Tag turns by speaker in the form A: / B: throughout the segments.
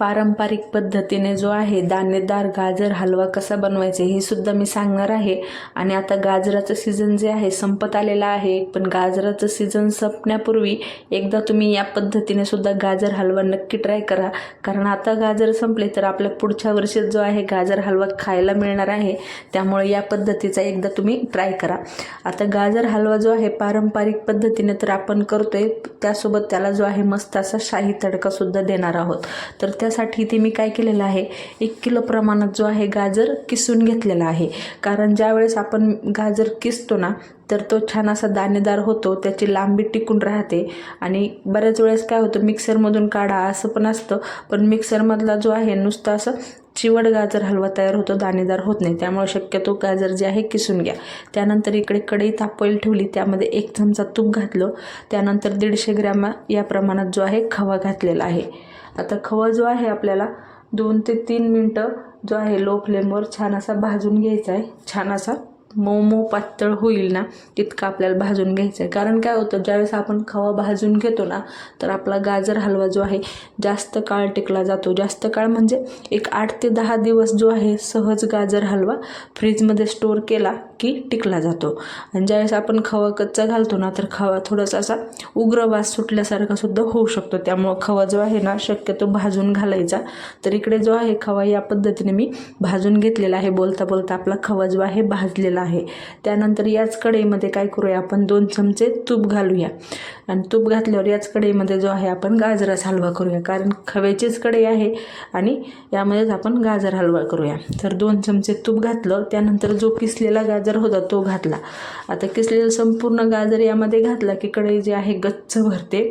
A: पारंपरिक पद्धतीने जो आहे दाणेदार गाजर हलवा कसा बनवायचा हे सुद्धा मी सांगणार आहे. आणि आता गाजराचं सीझन जे आहे संपत आलेलं आहे. पण गाजराचं सीझन संपण्यापूर्वी एकदा तुम्ही या पद्धतीने सुद्धा गाजर हलवा नक्की ट्राय करा. कारण आता गाजर संपले तर आपल्या पुढच्या वर्षी जो आहे गाजर हलवा खायला मिळणार आहे. त्यामुळे या पद्धतीचा एकदा तुम्ही ट्राय करा. आता गाजर हलवा जो आहे पारंपरिक पद्धतीने तर आपण करतोय. त्यासोबत त्याला जो आहे मस्त असा शाही तडका सुद्धा देणार आहोत. तर त्या त्यासाठी इथे मी काय केलेलं आहे? एक किलो प्रमाणात जो आहे गाजर किसून घेतलेला आहे. कारण ज्यावेळेस आपण गाजर किसतो ना तर तो छान असा दाणेदार होतो त्याची लांबी टिकून राहते. आणि बऱ्याच वेळेस काय होतं मिक्सरमधून काढा असं पण असतं पण मिक्सरमधला जो आहे नुसतं असं चिवड गाजर हलवा तयार होतो दाणेदार होत नाही. त्यामुळे शक्यतो गाजर जे आहे किसून घ्या. त्यानंतर इकडे कढई तापवेल ठेवली त्यामध्ये एक चमचा तूप घातलं. त्यानंतर दीडशे ग्रॅम या प्रमाणात जो आहे खवा घातलेला आहे. आता खवा जो आहे आपल्याला दोन ते तीन मिनटं जो आहे लो फ्लेमवर छान असा भाजून घ्यायचा आहे. छान असा मऊ मऊ पातळ होईल ना तितकं आपल्याला भाजून घ्यायचं आहे कारण काय होतं ज्यावेळेस आपण खवा भाजून घेतो ना तर आपला गाजर हलवा जो आहे जास्त काळ टिकला जातो. जास्त काळ म्हणजे एक आठ ते दहा दिवस जो आहे सहज गाजर हलवा फ्रीजमध्ये स्टोअर केला की टिकला जातो. आणि ज्यावेळेस आपण खवा कच्चा घालतो ना तर खवा थोडासा असा उग्र वास सुटल्यासारखा सुद्धा होऊ शकतो. त्यामुळं खवा जो आहे ना शक्यतो भाजून घालायचा. तर इकडे जो आहे खवा या पद्धतीने मी भाजून घेतलेला आहे. बोलता बोलता आपला खवा जो आहे भाजलेला आहे. त्यानंतर याच कढईमध्ये काय करूया आपण? दोन चमचे तूप घालूया. आणि तूप घातल्यावर याच कढईमध्ये जो आहे आपण गाजराचा हलवा करूया. कारण खव्याचीच कढई आहे आणि यामध्येच आपण गाजर हलवा करूया. तर दोन चमचे तूप घातलं. त्यानंतर जो किसलेला गाजर होता तो घातला. आता किसलेला संपूर्ण गाजर यामध्ये घातला की कढई जी आहे गच्च भरते.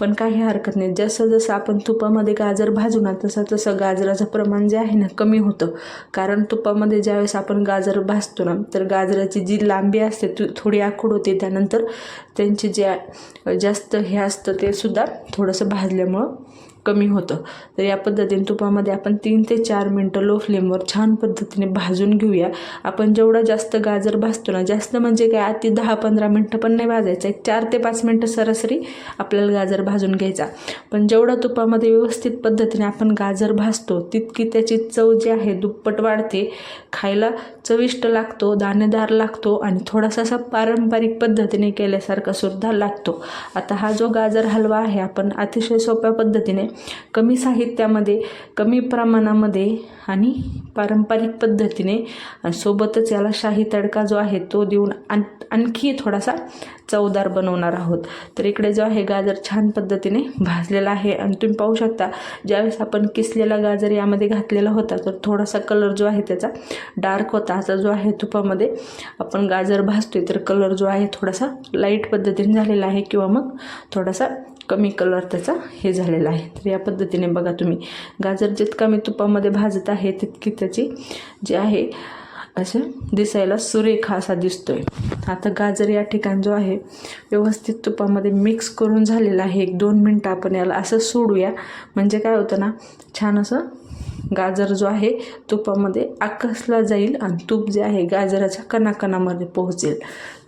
A: पण काही हरकत नाही. जसं जसं आपण तुपामध्ये गाजर भाजू ना तसं तसं गाजराचं प्रमाण जे आहे ना कमी होतं. कारण तुपामध्ये ज्यावेळेस आपण गाजर भाजतो ना तर गाजराची जी लांबी असते ती थोडी आखूड होते त्यानंतर त्यांची जे जास्त हे असतं ते सुद्धा थोडंसं भाजल्यामुळं कमी होतं. तर या पद्धतीने तुपामध्ये आपण तीन ते चार मिनटं लो फ्लेमवर छान पद्धतीने भाजून घेऊया. आपण जेवढा जास्त गाजर भाजतो ना जास्त म्हणजे काय आधी दहा पंधरा मिनटं पण नाही भाजायचं. एक चार ते पाच मिनटं सरासरी आपल्याला गाजर भाजून घ्यायचा. पण जेवढा तुपामध्ये व्यवस्थित पद्धतीने आपण गाजर भाजतो तितकी त्याची चव जी आहे दुप्पट वाढते. खायला चविष्ट लागतो दाणेदार लागतो आणि थोडासा असा पारंपरिक पद्धतीने केल्यासारखा सुद्धा लागतो. आता हा जो गाजर हलवा आहे आपण अतिशय सोप्या पद्धतीने कमी साहित्यामध्ये कमी प्रमाणामध्ये आणि पारंपरिक पद्धतीने सोबतच याला शाही तडका जो आहे तो देऊन आण आणखी थोडासा चवदार बनवणार आहोत. तर इकडे जो आहे गाजर छान पद्धतीने भाजलेला आहे आणि तुम्ही पाहू शकता ज्यावेळेस आपण किसलेला गाजर यामध्ये घातलेला होता तर थोडासा कलर जो आहे त्याचा डार्क होता. असा जो आहे तुपामध्ये आपण गाजर भाजतोय तर कलर जो आहे थोडासा लाइट पद्धतीने झालेला आहे किंवा मग थोडासा कमी कलर त्याचा हे झालेला आहे. तर या पद्धतीने बघा तुम्ही. गाजर जितका मी तुपामध्ये भाजत आहे तितकी त्याची जी आहे असं दिसायला सुरेख असा दिसतोय. आता गाजर या ठिकाण जो आहे व्यवस्थित तुपामध्ये मिक्स करून झालेला आहे. एक दोन मिनटं आपण याला असं सोडूया. म्हणजे काय होतं ना छान असं गाजर जो आहे तुपामध्ये आकसला जाईल आणि तूप जे आहे गाजराच्या कणाकणामध्ये पोहोचेल.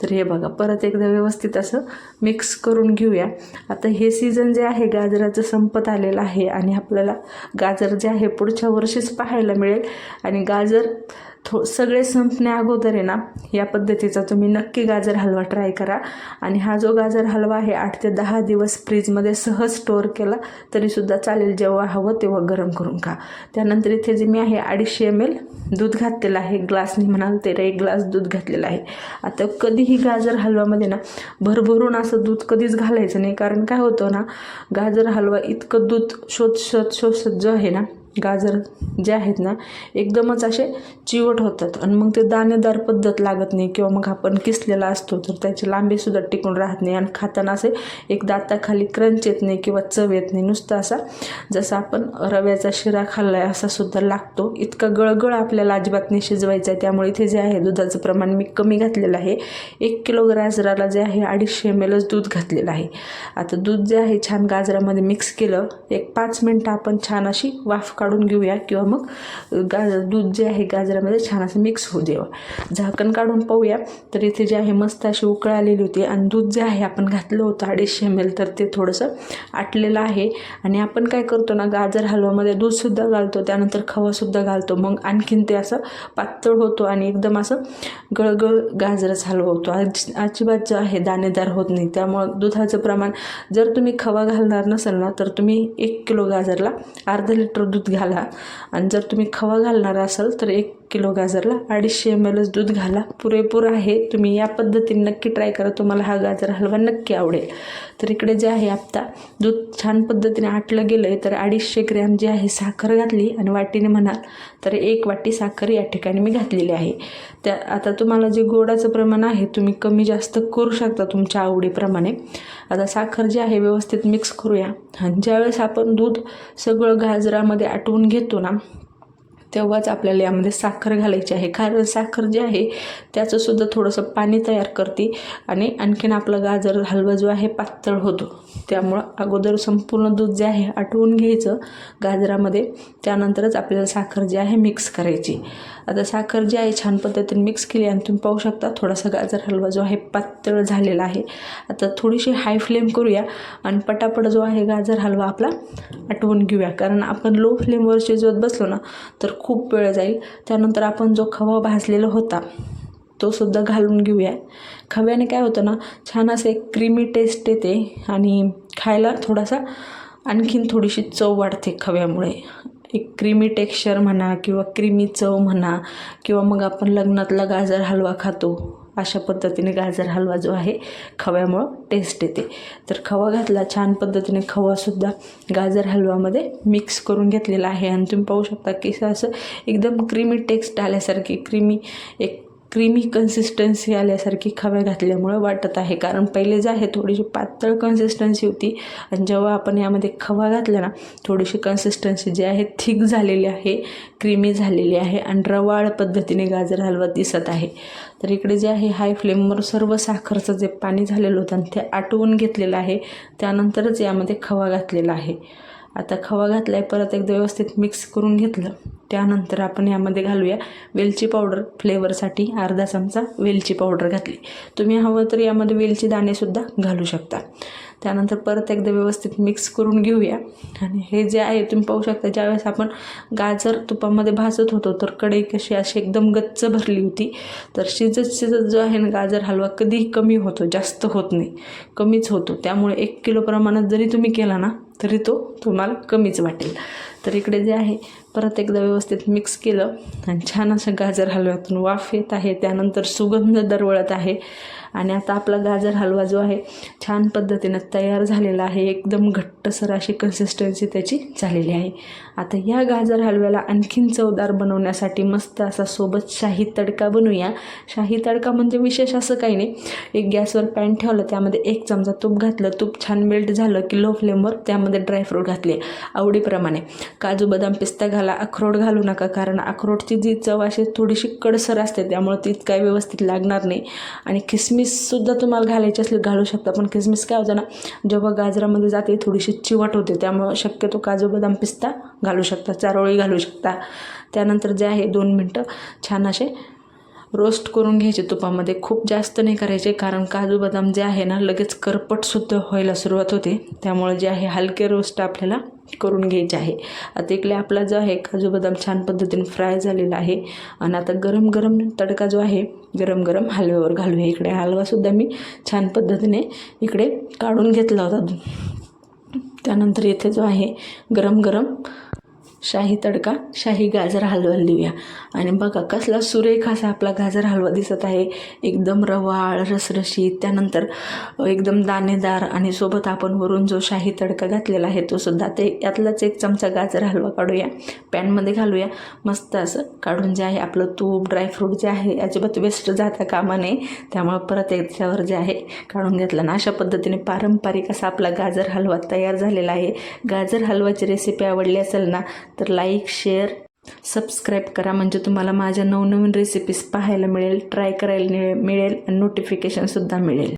A: तर हे बघा परत एकदा व्यवस्थित असं मिक्स करून घेऊया. आता हे सीझन जे आहे गाजराचं संपत आलेलं आहे आणि आपल्याला गाजर जे आहे पुढच्या वर्षीच पाहायला मिळेल. आणि गाजर थो सगळे संपण्या अगोदर आहे ना या पद्धतीचा तुम्ही नक्की गाजर हलवा ट्राय करा. आणि हा जो गाजर हलवा आहे आठ ते दहा दिवस फ्रीजमध्ये सहज स्टोअर केला तरीसुद्धा चालेल जेव्हा हवं तेव्हा गरम करून खा. त्यानंतर इथे जे मी आहे अडीचशे एम एल दूध घातलेलं आहे ग्लासनी म्हणाल तर एक ग्लास दूध घातलेलं आहे. आता कधीही गाजर हलवामध्ये ना भरभरून असं दूध कधीच घालायचं नाही. कारण काय होतं ना गाजर हलवा इतकं दूध शोध शोषत जो आहे ना गाजर जे आहेत ना एकदमच असे चिवट होतात आणि मग ते दाणेदार पद्धत लागत नाही किंवा मग आपण किसलेला असतो तर त्याची लांबीसुद्धा टिकून राहत नाही आणि खाताना असे एक दाताखाली क्रंच येत नाही किंवा चव येत नाही. नुसतं असा जसं आपण रव्याचा शिरा खाल्ला आहे असा सुद्धा लागतो. इतका गळगळ आपल्याला अजिबात नाही शिजवायचा आहे. त्यामुळे इथे जे आहे दुधाचं प्रमाण मी कमी घातलेलं आहे. एक किलो गाजराला जे आहे अडीचशे एम एलच दूध घातलेलं आहे. आता दूध जे आहे छान गाजरामध्ये मिक्स केलं. एक पाच मिनटं आपण छान अशी वाफ काढून काढून घेऊया किंवा मग गाज दूध जे आहे गाजरामध्ये छान असं मिक्स होऊ द्यावं झाकण काढून पाहूया. तर इथे जे आहे मस्त अशी उकळ आलेली होती आणि दूध जे आहे आपण घातलं होतं अडीचशे एम एल तर ते थोडंसं आटलेलं आहे. आणि आपण काय करतो ना गाजर हलवामध्ये दूधसुद्धा घालतो त्यानंतर खवासुद्धा घालतो. मग आणखीन ते असं पातळ होतो आणि एकदम असं गळगळ गाजरच हलवा होतो. आज अजिबात जो आहे दाणेदार होत नाही. त्यामुळं दुधाचं प्रमाण जर तुम्ही खवा घालणार नसाल ना तर तुम्ही एक किलो गाजरला अर्धा लिटर दूध घाला. घाला. आणि जर तुम्ही खवा घालणार असाल तर एक किलो गाजरला अडीचशे एम एलच दूध घाला. पुरेपूर आहे. तुम्ही या पद्धतीने नक्की ट्राय करा. तुम्हाला हा गाजर हलवा नक्की आवडेल. तर इकडे जे आहे आत्ता दूध छान पद्धतीने आटलं गेलं आहे तर अडीचशे ग्रॅम जे आहे साखर घातली आणि वाटीने म्हणाल तर एक वाटी साखर या ठिकाणी मी घातलेली आहे. त्या आता तुम्हाला जे गोडाचं प्रमाण आहे तुम्ही कमी जास्त करू शकता तुमच्या आवडीप्रमाणे. आता साखर जी आहे व्यवस्थित मिक्स करूया. आणि ज्यावेळेस आपण दूध सगळं गाजरामध्ये आटवून घेतो ना तेव्हाच आपल्याला यामध्ये साखर घालायची आहे. कारण साखर जी आहे त्याचंसुद्धा थोडंसं पाणी तयार करते आणि आणखीन आपला गाजर हलवा जो आहे पातळ होतो. त्यामुळं अगोदर संपूर्ण दूध जे आहे आटवून घ्यायचं गाजरामध्ये. त्यानंतरच आपल्याला साखर जी आहे मिक्स करायची. आता साखर जी आहे छान पद्धतीने मिक्स केली आणि तुम्ही पाहू शकता थोडासा गाजर हलवा जो आहे पातळ झालेला आहे. आता थोडीशी हाय फ्लेम करूया आणि पटापट जो आहे गाजर हलवा आपला आटवून घेऊया. कारण आपण लो फ्लेमवर शिजवत बसलो ना तर खूप वेळ जाईल. त्यानंतर आपण जो खवा भाजलेला होता तो सुद्धा घालून घेऊया. खव्याने काय होतं ना छान असं एक क्रीमी टेस्ट येते आणि खायला थोडासा आणखीन थोडीशी चव वाढते खव्यामुळे. एक क्रीमी टेक्स्चर म्हणा किंवा क्रीमी चव म्हणा किंवा मग आपण लग्नातला गाजर हलवा खातो अशा पद्धतीने गाजर हलवा जो आहे खव्यामुळं टेस्ट येते. तर खवा घातला छान पद्धतीने खवासुद्धा गाजर हलवामध्ये मिक्स करून घेतलेला आहे. आणि तुम्ही पाहू शकता की असं एकदम क्रीमी टेक्स्ट आल्यासारखी क्रीमी एक क्रीमी कन्सिस्टन्सी आल्यासारखी खव्या घातल्यामुळं वाटत आहे. कारण पहिले जे आहे थोडीशी पातळ कन्सिस्टन्सी होती. आणि जेव्हा आपण यामध्ये खवा घातला ना थोडीशी कन्सिस्टन्सी जी आहे थिक झालेली आहे क्रीमी झालेली आहे आणि रवाळ पद्धतीने गाजर हलवा दिसत आहे. तर इकडे जे आहे हाय फ्लेमवर सर्व साखरचं जे पाणी झालेलं होतं आणि ते आटवून घेतलेलं आहे. त्यानंतरच यामध्ये खवा घातलेला आहे. आता खवा घातला आहे परत एकदा व्यवस्थित मिक्स करून घेतलं. त्यानंतर आपण यामध्ये घालूया वेलची पावडर फ्लेवरसाठी अर्धा चमचा वेलची पावडर घातली. तुम्ही हवं तर यामध्ये वेलची दाणेसुद्धा घालू शकता. त्यानंतर परत एकदा व्यवस्थित मिक्स करून घेऊया. आणि हे जे आहे तुम्ही पाहू शकता ज्यावेळेस आपण गाजर तुपामध्ये भाजत होतो तर कढई कशी अशी एकदम गच्च भरली होती. तर शिजत शिजत जो आहे ना गाजर हलवा कधीही कमी होतो जास्त होत नाही कमीच होतो. त्यामुळे एक किलो प्रमाणात जरी तुम्ही केला ना तरी तो तुम्हाला कमीच वाटेल. तर इकडे जे आहे परत एकदा व्यवस्थित मिक्स केलं आणि छान असं गाजर हलव्यातून वाफ येत आहे. त्यानंतर सुगंध दरवळत आहे. आणि आता आपला गाजर हलवा जो आहे छान पद्धतीनं तयार झालेला आहे. एकदम घट्टसर अशी कन्सिस्टन्सी त्याची झालेली आहे. आता या गाजर हलव्याला आणखीन चवदार बनवण्यासाठी मस्त असा सोबत शाही तडका बनवूया. शाही तडका म्हणजे विशेष असं काही नाही. एक गॅसवर पॅन ठेवलं त्यामध्ये एक चमचा तूप घातलं. तूप छान मेल्ट झालं की लो फ्लेमवर त्यामध्ये ड्रायफ्रूट घातले आवडीप्रमाणे. काजू बदाम पिस्ता घाला. अक्रोड घालू नका कारण अक्रोडची जी चव अशी थोडीशी कडसर असते त्यामुळे ती काय व्यवस्थित लागणार नाही. आणि किसमिससुद्धा तुम्हाला घालायची असली घालू शकता पण किसमिस काय होतं ना जेव्हा गाजरामध्ये जाते थोडीशी चिवट होते त्यामुळं शक्यतो काजू बदाम पिस्ता घालू शकता चारोळी घालू शकता. त्यानंतर जे आहे दोन मिनटं छान असे रोस्ट करून घ्यायचे तुपामध्ये. खूप जास्त नाही करायचे कारण काजू बदाम जे आहे ना लगेच करपटसुद्धा व्हायला सुरुवात होते. त्यामुळे जे आहे हलके रोस्ट आपल्याला करून घ्यायचे आहे. आता इकडे आपला जो आहे काजू बदाम छान पद्धतीने फ्राय झालेला आहे. आणि आता गरम गरम तडका जो आहे गरम गरम हलव्यावर घालूया. इकडे हलवासुद्धा मी छान पद्धतीने इकडे काढून घेतला होता. त्यानंतर इथे जो आहे गरम गरम शाही तडका शाही गाजर हलवा लिहूया. आणि बघा कसला सुरेख असा आपला गाजर हलवा दिसत आहे. एकदम रवाळ रसरशीत त्यानंतर एकदम दाणेदार आणि सोबत आपण वरून जो शाही तडका घातलेला आहे तो सुद्धा ते यातलाच एक चमचा गाजर हलवा काढूया. पॅनमध्ये घालूया. मस्त असं काढून जे आहे आपलं तूप ड्रायफ्रूट जे आहे अजिबात वेस्ट जाता कामा नये त्यामुळं परत याच्यावर जे आहे काढून घेतलं. ना अशा पद्धतीने पारंपरिक असा आपला गाजर हलवा तयार झालेला आहे. गाजर हलवाची रेसिपी आवडली असेल ना तर लाईक शेअर सबस्क्राईब करा. म्हणजे तुम्हाला माझ्या नवनवीन रेसिपीज पाहायला मिळेल ट्राय करायला मिळेल आणि नोटिफिकेशनसुद्धा मिळेल.